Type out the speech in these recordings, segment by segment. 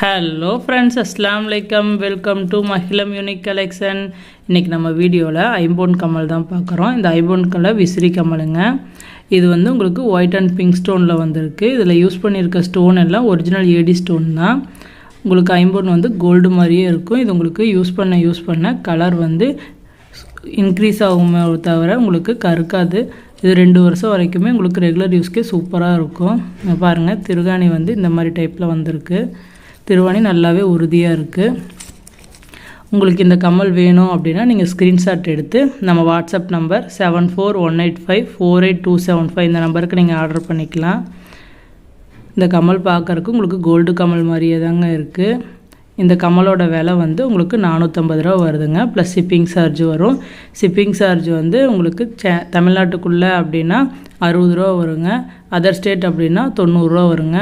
Hello friends அஸ்லாம் வலைக்கம் welcome to Mahilam unique collection இன்றைக்கி நம்ம வீடியோவில் ஐம்போன் கமல் தான் பார்க்குறோம். இந்த ஐம்போன் கலர் விசிறி கமலுங்க. இது வந்து உங்களுக்கு ஒயிட் அண்ட் பிங்க் ஸ்டோனில் வந்திருக்கு. இதில் யூஸ் பண்ணியிருக்க ஸ்டோன் எல்லாம் ஒரிஜினல் ஏடி ஸ்டோன் தான். உங்களுக்கு ஐம்போன் வந்து கோல்டு மாதிரியே இருக்கும். இது உங்களுக்கு யூஸ் பண்ண யூஸ் பண்ண கலர் வந்து இன்க்ரீஸ் ஆகுமே தவிர உங்களுக்கு கருக்காது. இது ரெண்டு வருஷம் வரைக்குமே உங்களுக்கு ரெகுலர் யூஸ்க்கே சூப்பராக இருக்கும். பாருங்கள் திருகாணி வந்து இந்த மாதிரி டைப்பில் வந்திருக்கு. திருவாணி நல்லாவே உறுதியாக இருக்குது உங்களுக்கு இந்த கம்மல் வேணும் அப்படின்னா நீங்கள் ஸ்க்ரீன்ஷாட் எடுத்து நம்ம WhatsApp number seven four one eight five four eight two seven five இந்த நம்பருக்கு நீங்கள் ஆர்டர் பண்ணிக்கலாம். இந்த கமல் பார்க்குறக்கு உங்களுக்கு கோல்டு கமல் மாதிரியே தாங்க இருக்குது இந்த கமலோட விலை வந்து உங்களுக்கு நானூற்றம்பது ரூபா வருதுங்க. ப்ளஸ் ஷிப்பிங் சார்ஜ் வரும். ஷிப்பிங் சார்ஜ் வந்து உங்களுக்கு சே தமிழ்நாட்டுக்குள்ளே அப்படின்னா அறுபது ரூபா வருங்க. அதர் ஸ்டேட் அப்படின்னா தொண்ணூறுரூவா வருங்க.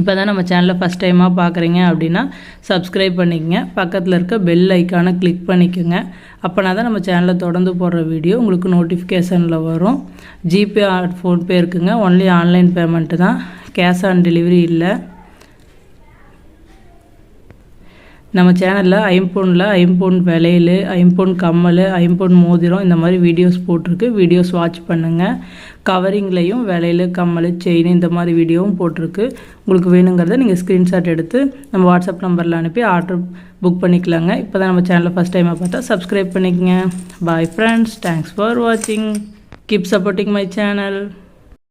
இப்போ தான் நம்ம சேனலை ஃபஸ்ட் டைமாக பார்க்குறீங்க அப்படின்னா சப்ஸ்கிரைப் பண்ணிக்கங்க. பக்கத்தில் இருக்க பெல் ஐக்கானை கிளிக் பண்ணிக்கோங்க. அப்போனா தான் நம்ம சேனலில் தொடர்ந்து போடுற வீடியோ உங்களுக்கு நோட்டிஃபிகேஷனில் வரும். ஜிபே ஃபோன்பே இருக்குங்க. ஒன்லி ஆன்லைன் பேமெண்ட்டு தான். கேஷ் ஆன் டெலிவரி இல்லை. நம்ம சேனலில் ஐம்பொனில் ஐம்பொன் விளையல் ஐம்பொன் கம்மல் ஐம்பொன் மோதிரம் இந்த மாதிரி வீடியோஸ் போட்டிருக்கு. வீடியோஸ் வாட்ச் பண்ணுங்கள் கவரிங்லேயும் விளையல் கம்மல் செயின் இந்த மாதிரி வீடியோவும் போட்டிருக்கு. உங்களுக்கு வேணுங்கிறத நீங்கள் ஸ்க்ரீன்ஷாட் எடுத்து நம்ம வாட்ஸ்அப் நம்பரில் அனுப்பி ஆர்டர் புக் பண்ணிக்கலாங்க. இப்போ தான் நம்ம சேனலில் ஃபஸ்ட் டைமாக பார்த்தா சப்ஸ்கிரைப் பண்ணிக்கங்க. பாய் ஃப்ரெண்ட்ஸ் தேங்க்ஸ் ஃபார் வாட்சிங் கீப் சப்போர்ட்டிங் மை சேனல்